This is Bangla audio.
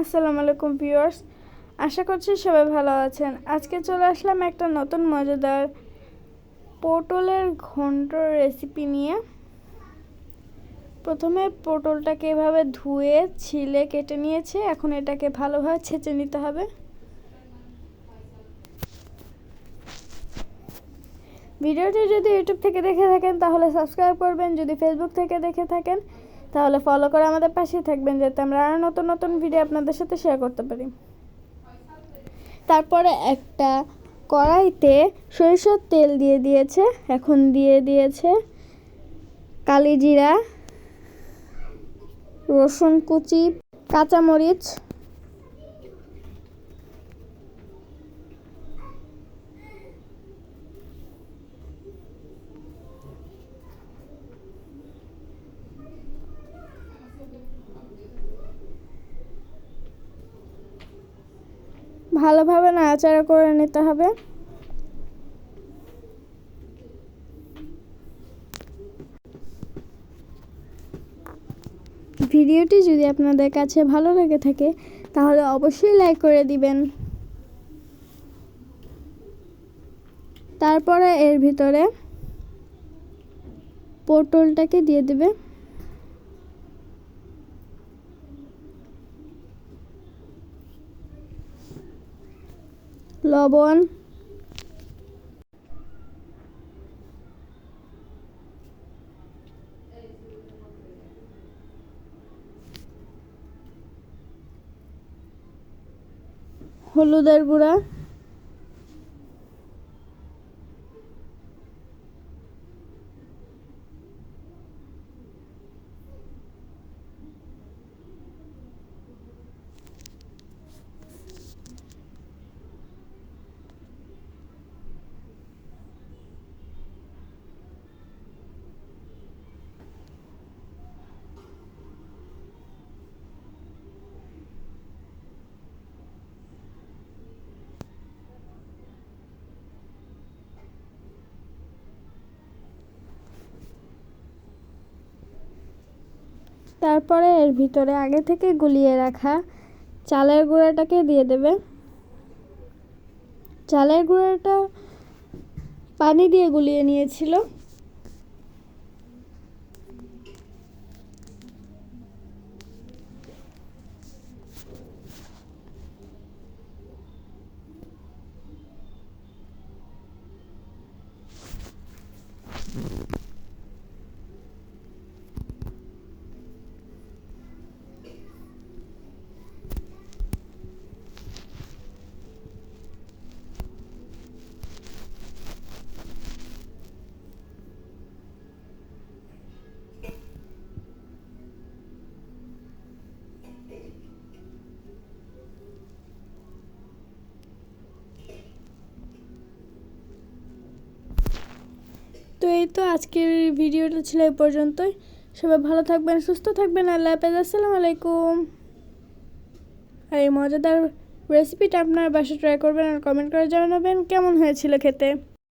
আসসালামু আলাইকুম ভিউয়ার্স। আশা করছি সবাই ভালো আছেন। আজকে চলে আসলাম একটা নতুন মজাদার পটলের ঘন্ট রেসিপি নিয়ে। প্রথমে পটলটাকে এভাবে ধুয়ে, ছিলে, কেটে নিয়েছে। এখন এটাকে ভালোভাবে ছেঁচে নিতে হবে। ভিডিওটি যদি ইউটিউব থেকে দেখে থাকেন, তাহলে সাবস্ক্রাইব করবেন। যদি ফেসবুক থেকে দেখে থাকেন তাহলে ফলো করে আমাদের পাশেই থাকবেন, যাতে আমরা আরও নতুন নতুন ভিডিও আপনাদের সাথে শেয়ার করতে পারি। তারপরে একটা কড়াইতে সরিষার তেল দিয়ে দিয়েছে, এখন দিয়ে দিয়েছে কালিজিরা, রসুন কুচি, কাঁচামরিচ ভালোভাবে নাড়াচাড়া করে নিতে হবে। ভিডিওটি যদি আপনাদের কাছে ভালো লেগে থাকে, তাহলে অবশ্যই লাইক করে দিবেন। তারপরে এর ভিতরে পটলটাকে দিয়ে দেবে। লবণ। হলুদের গুঁড়া। তারপরে এর ভিতরে আগে থেকে গুলিয়ে রাখা চালের গুঁড়াটাকে দিয়ে দেবে। চালের গুঁড়াটা পানি দিয়ে গুলিয়ে নিয়েছিল। তো এই তো আজকের ভিডিওটা ছিল এই পর্যন্তই। সবাই ভালো থাকবেন, সুস্থ থাকবেন, আল্লাহ হাফেজ। আসসালামু আলাইকুম। আর এই মজাদার রেসিপিটা আপনার বাসায় ট্রাই করবেন আর কমেন্ট করে জানাবেন কেমন হয়েছিল খেতে।